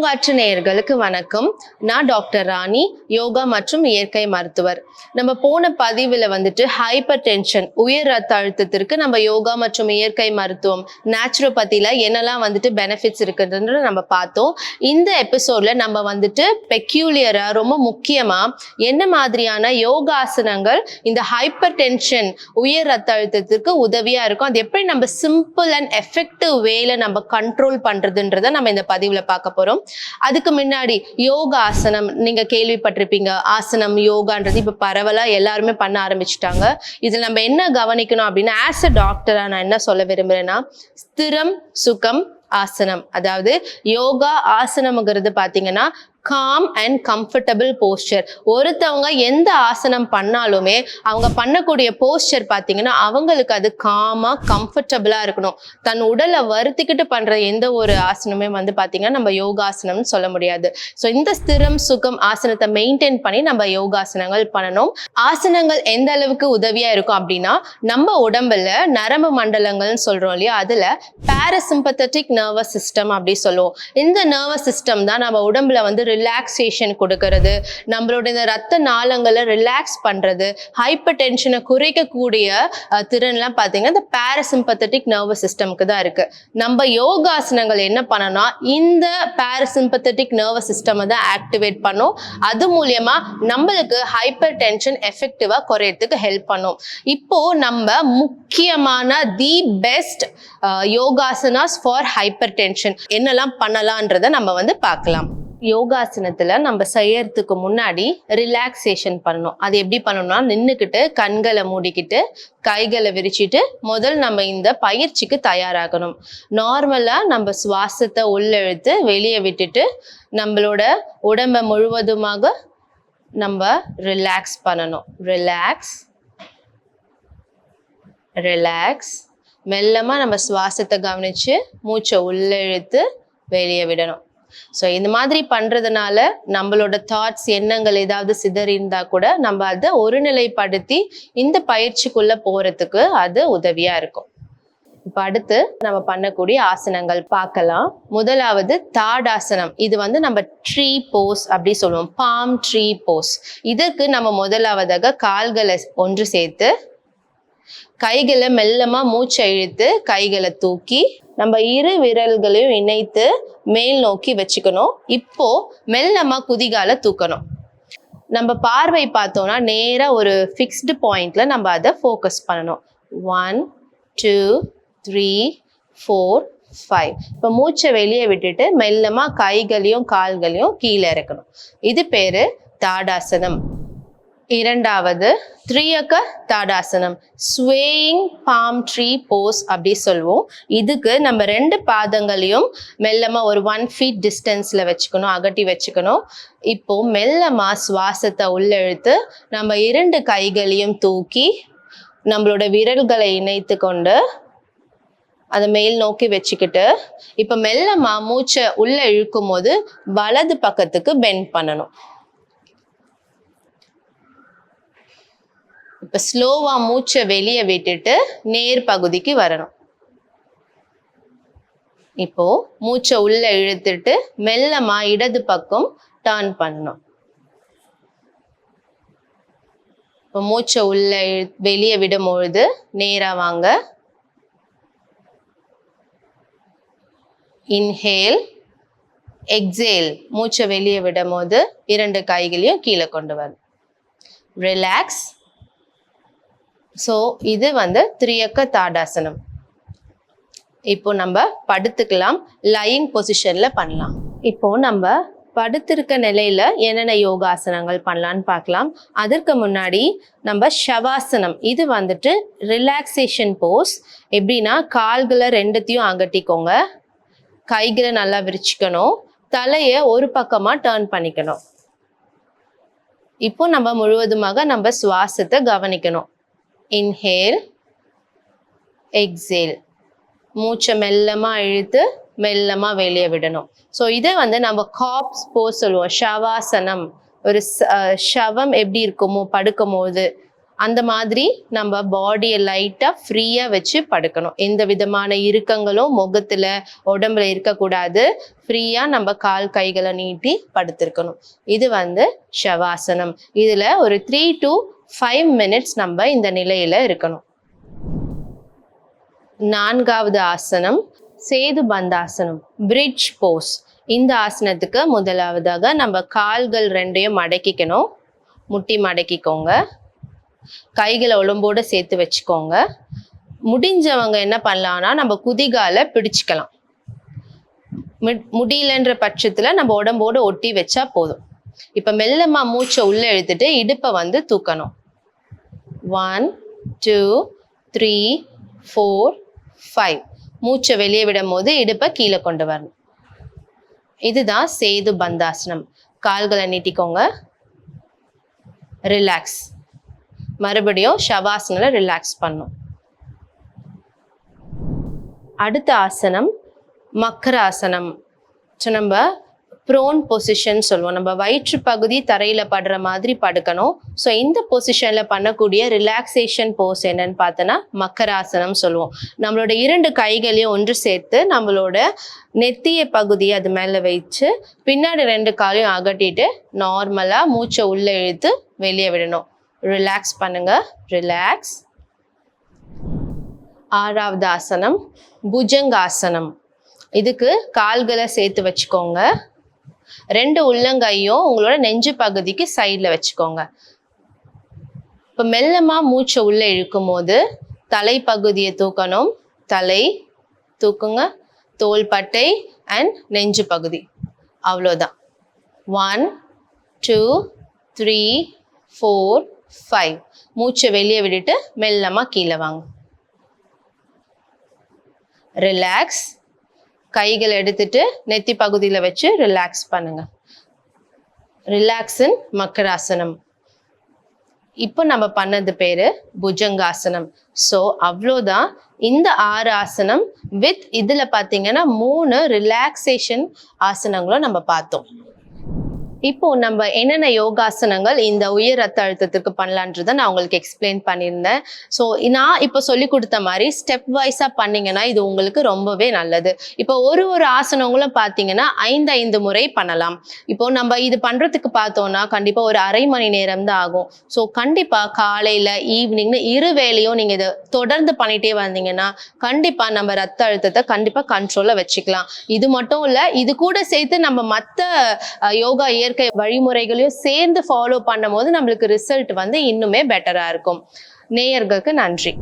பூங்காற்று நேயர்களுக்கு வணக்கம். நான் டாக்டர் ராணி யோகா மற்றும் இயற்கை மருத்துவர். நம்ம போன பதிவில் வந்துட்டு ஹைப்பர் டென்ஷன் உயர் ரத்த அழுத்தத்திற்கு நம்ம யோகா மற்றும் இயற்கை மருத்துவம் நேச்சுரோபதியில் என்னெல்லாம் வந்துட்டு பெனிஃபிட்ஸ் இருக்குன்றது நம்ம பார்த்தோம். இந்த எபிசோட்ல நம்ம வந்துட்டு பெக்யூலியரா ரொம்ப முக்கியமா என்ன மாதிரியான யோகாசனங்கள் இந்த ஹைப்பர் டென்ஷன் உயர் ரத்த அழுத்தத்திற்கு உதவியா இருக்கும்? அது எப்படி நம்ம சிம்பிள் அண்ட் எஃபெக்டிவ் வேல நம்ம கண்ட்ரோல் பண்ணுறதுன்றதை நம்ம இந்த பதிவில் பார்க்க போறோம். அதுக்கு முன்னாடி யோகா ஆசனம் நீங்க கேள்விப்பட்டிருப்பீங்க. ஆசனம் யோகான்றது இப்ப பரவலா எல்லாருமே பண்ண ஆரம்பிச்சுட்டாங்க. இதுல நம்ம என்ன கவனிக்கணும் அப்படின்னா ஆஸ் அ டாக்டரா நான் என்ன சொல்ல விரும்புறேன்னா ஸ்திரம் சுகம் ஆசனம். அதாவது யோகா ஆசனம்ங்கிறது பாத்தீங்கன்னா காம் அண்ட் கம்ஃபர்டபுள் போஸ்டர் ஒருத்தவங்க எந்த ஆசனம் பண்ணாலுமே அவங்க பண்ணக்கூடிய போஸ்டர் பார்த்தீங்கன்னா அவங்களுக்கு அது காமா கம்ஃபர்டபுளாக இருக்கணும். தன் உடலை வருத்திக்கிட்டு பண்ணுற எந்த ஒரு ஆசனமே வந்து பார்த்தீங்கன்னா நம்ம யோகாசனம்னு சொல்ல முடியாது. ஸோ இந்த ஸ்திரம் சுகம் ஆசனத்தை மெயின்டைன் பண்ணி நம்ம யோகாசனங்கள் பண்ணணும். ஆசனங்கள் எந்த அளவுக்கு உதவியாக இருக்கும் அப்படின்னா நம்ம உடம்புல நரம்பு மண்டலங்கள்னு சொல்கிறோம் இல்லையா அதில் பேரசிம்பத்தட்டிக் நர்வஸ் சிஸ்டம் அப்படி சொல்லுவோம். இந்த நர்வஸ் சிஸ்டம் தான் நம்ம உடம்புல வந்து ரிலாக்ஸேஷன் கொடுக்கறது. நம்மளோட இந்த ரத்த நாளங்களை ரிலாக்ஸ் பண்ணுறது ஹைப்பர் டென்ஷனை குறைக்கக்கூடிய திறன்லாம் பார்த்தீங்கன்னா இந்த பேரசிம்பத்தட்டிக் நர்வஸ் சிஸ்டமுக்கு தான் இருக்குது நம்ம யோகாசனங்கள் என்ன பண்ணனா இந்த பேரசிம்பத்தட்டிக் நர்வஸ் சிஸ்டம் தான் ஆக்டிவேட் பண்ணும். அது மூலயமா நம்மளுக்கு ஹைப்பர் டென்ஷன் எஃபெக்டிவாக குறையறதுக்கு ஹெல்ப் பண்ணும். இப்போ நம்ம முக்கியமான the best yogasanas for hypertension என்னெல்லாம் பண்ணலான்றதை நம்ம வந்து பார்க்கலாம். யோகாசனத்தில் நம்ம செய்யறதுக்கு முன்னாடி ரிலாக்ஸேஷன் பண்ணணும். அது எப்படி பண்ணணும்னா நின்றுக்கிட்டு கண்களை மூடிக்கிட்டு கைகளை விரிச்சிட்டு முதல் நம்ம இந்த பயிற்சிக்கு தயாராகணும். நார்மலாக நம்ம சுவாசத்தை உள்ளெழுத்து வெளியே விட்டுட்டு நம்மளோட உடம்பை முழுவதுமாக நம்ம ரிலாக்ஸ் பண்ணணும். ரிலாக்ஸ் ரிலாக்ஸ் மெல்லமாக நம்ம சுவாசத்தை கவனித்து மூச்சை உள்ளெழுத்து வெளியே விடணும். ஸோ இந்த மாதிரி பண்றதுனால நம்மளோட தாட்ஸ் எண்ணங்கள் ஏதாவது சிதறி இருந்தா கூட நம்ம அதை ஒருநிலைப்படுத்தி இந்த பயிற்சிக்குள்ள போறதுக்கு அது உதவியா இருக்கும். இப்போ அடுத்து நம்ம பண்ணக்கூடிய ஆசனங்கள் பார்க்கலாம். முதலாவது தாடாசனம். இது வந்து நம்ம ட்ரீ போஸ் அப்படி சொல்லுவோம். பாம் ட்ரீ போஸ் இதற்கு நம்ம முதலாவதாக கால்களை ஒன்று சேர்த்து கைகளை மெல்லமா மூச்சை இழுத்து கைகளை தூக்கி நம்ம இரு விரல்களையும் இணைத்து மேல் நோக்கி வச்சுக்கணும். இப்போ மெல்லமா குதிகால தூக்கணும். நம்ம பார்வை பார்த்தோம்னா நேரா ஒரு ஃபிக்ஸ்டு பாயிண்ட்ல நம்ம அதை ஃபோக்கஸ் பண்ணணும். One two three four five இப்போ மூச்சை வெளியே விட்டுட்டு மெல்லமா கைகளையும் கால்களையும் கீழே இறக்கணும். இது பேரு தாடாசனம். இரண்டாவது த்ரியக்க தாடாசனம். ஸ்வேயிங் பாம் ட்ரீ போஸ் அப்படி சொல்லுவோம் இதுக்கு நம்ம ரெண்டு பாதங்களையும் மெல்லமாக ஒரு ஒன் ஃபீட் டிஸ்டன்ஸில் வச்சுக்கணும் அகட்டி வச்சுக்கணும். இப்போ மெல்லமாக சுவாசத்தை உள்ளெழுத்து நம்ம இரண்டு கைகளையும் தூக்கி நம்மளோட விரல்களை இணைத்து கொண்டு அதை மேல் நோக்கி வச்சுக்கிட்டு இப்போ மெல்லமாக மூச்சை உள்ளே இழுக்கும் போது வலது பக்கத்துக்கு பெண்ட் பண்ணணும். இப்போ ஸ்லோவாக மூச்சை வெளியே விட்டுட்டு நேர் பகுதிக்கு வரணும். இப்போ மூச்சை உள்ள இழுத்துட்டு மெல்லமா இடது பக்கம் டர்ன் பண்ணணும். இப்போ மூச்சை உள்ள இழு- வெளியே விடும் பொழுது நேரா வாங்க. இன்ஹேல் எக்ஸேல் மூச்சை வெளியே விடும் போது இரண்டு கைகளையும் கீழே கொண்டு வரணும். ரிலாக்ஸ் ஸோ இது வந்து திரியக்க தாடாசனம். இப்போ நம்ம படுத்துக்கலாம். லையிங் பொசிஷன்ல பண்ணலாம். இப்போ நம்ம படுத்திருக்க நிலையில என்னென்ன யோகாசனங்கள் பண்ணலான்னு பார்க்கலாம். அதற்கு முன்னாடி நம்ம ஷவாசனம். இது வந்துட்டு ரிலாக்ஸேஷன் போஸ் எப்படின்னா கால்களை ரெண்டுத்தையும் அகட்டிக்கோங்க கைகளை நல்லா விரிச்சுக்கணும். தலையை ஒரு பக்கமாக டேர்ன் பண்ணிக்கணும். இப்போ நம்ம முழுவதுமாக நம்ம சுவாசத்தை கவனிக்கணும். இன்ஹேல் எக்ஸேல் மூச்சை மெல்லமா இழுத்து மெல்லமா வெளியே விடணும். ஸோ இதை வந்து நம்ம காப்ஸ் போ சொல்லுவோம். ஷவாசனம் ஒரு ஷவம் எப்படி இருக்குமோ படுக்கும் போது அந்த மாதிரி நம்ம பாடியை லைட்டாக ஃப்ரீயாக வச்சு படுக்கணும். எந்த விதமான இறுக்கங்களும் முகத்தில் உடம்புல இருக்கக்கூடாது. ஃப்ரீயாக நம்ம கால் கைகளை நீட்டி படுத்திருக்கணும். இது வந்து ஷவாசனம் இதில் ஒரு த்ரீ டு ஃபைவ் மினிட்ஸ் நம்ம இந்த நிலையில் இருக்கணும். நான்காவது ஆசனம் சேது பந்தாசனம் பிரிட்ஜ் போஸ் இந்த ஆசனத்துக்கு முதலாவதாக நம்ம கால்கள் ரெண்டையும் மடக்கிக்கணும். முட்டி மடக்கிக்கோங்க. கைகளை உடம்போடு சேர்த்து வச்சுக்கோங்க. முடிஞ்சவங்க என்ன பண்ணலாம்னா நம்ம குதிகால பிடிச்சிக்கலாம். முடியலன்ற பட்சத்தில் நம்ம உடம்போடு ஒட்டி வச்சா போதும். இப்போ மெல்லமா மூச்சை உள்ளே இழுத்துட்டு இடுப்பை வந்து தூக்கணும். One two three four five மூச்சை வெளியே விடும் போது இடுப்பை கீழே கொண்டு வரணும். இதுதான் சேது பந்தாசனம். கால்களை நீட்டிக்கோங்க. ரிலாக்ஸ் மறுபடியும் ஷவாசனில் ரிலாக்ஸ் பண்ணும். அடுத்த ஆசனம் மக்கராசனம் ஸோ நம்ம ப்ரோன் பொசிஷன் சொல்லுவோம். நம்ம வயிற்று பகுதி தரையில் படுற மாதிரி படுக்கணும். ஸோ இந்த பொசிஷனில் பண்ணக்கூடிய ரிலாக்ஸேஷன் போஸ் என்னன்னு பார்த்தோன்னா மக்கராசனம் சொல்லுவோம். நம்மளோட இரண்டு கைகளையும் ஒன்று சேர்த்து நம்மளோட நெத்திய பகுதியை அது மேலே வச்சு பின்னாடி ரெண்டு காலையும் அகட்டிட்டு நார்மலாக மூச்சை உள்ளே இழுத்து வெளியே விடணும். ரிலாக்ஸ் பண்ணுங்க. ரிலாக்ஸ் ஆறாவது ஆசனம் புஜங்காசனம். இதுக்கு கால்களை சேர்த்து வச்சுக்கோங்க. ரெண்டு உள்ளங்கையும் உங்களோட நெஞ்சு பகுதிக்கு சைடில் வச்சுக்கோங்க. இப்போ மெல்லமாக மூச்சை உள்ளே இழுக்கும் போது தலைப்பகுதியை தூக்கணும். தலை தூக்குங்க. தோள்பட்டை அண்ட் நெஞ்சு பகுதி. அவ்வளோதான் one two three four five மூச்சை வெளியே விட்டுட்டு மெல்லமாக கீழே வாங்க. ரிலாக்ஸ் கைகள் எடுத்துட்டு நெத்தி பகுதியில் வச்சு ரிலாக்ஸ் பண்ணுங்க. ரிலாக்ஸின் மக்கராசனம் இப்போ நம்ம பண்ணது பேரு புஜங்காசனம். ஸோ அவ்வளோதான். இந்த ஆறு ஆசனம் வித் இதில் பார்த்தீங்கன்னா மூணு ரிலாக்ஸேஷன் ஆசனங்களும் நம்ம பார்த்தோம். இப்போ நம்ம என்னென்ன யோகாசனங்கள் இந்த உயர் ரத்த அழுத்தத்திற்கு பண்ணலான்றதை நான் உங்களுக்கு எக்ஸ்பிளைன் பண்ணியிருந்தேன். ஸோ நான் இப்போ சொல்லி கொடுத்த மாதிரி ஸ்டெப் வைஸாக பண்ணீங்கன்னா இது உங்களுக்கு ரொம்பவே நல்லது. இப்போ ஒரு ஒரு ஆசனங்களும் பார்த்தீங்கன்னா ஐந்து ஐந்து முறை பண்ணலாம். இப்போ நம்ம இது பண்ணுறதுக்கு பார்த்தோம்னா கண்டிப்பாக ஒரு அரை மணி நேரம் தான் ஆகும். ஸோ கண்டிப்பாக காலையில் ஈவினிங்னு இரு வேளையும் நீங்கள் இதை தொடர்ந்து பண்ணிட்டே வந்தீங்கன்னா கண்டிப்பாக நம்ம ரத்த அழுத்தத்தை கண்டிப்பாக கண்ட்ரோலில் வச்சுக்கலாம். இது மட்டும் இல்லை இது கூட சேர்த்து நம்ம மற்ற யோகா இயற்கை வழிமுறைகளையும் சேர்ந்து ஃபாலோ பண்ணும்போது நம்மளுக்கு ரிசல்ட் வந்து இன்னுமே பெட்டராக இருக்கும். நேயர்களுக்கு நன்றி.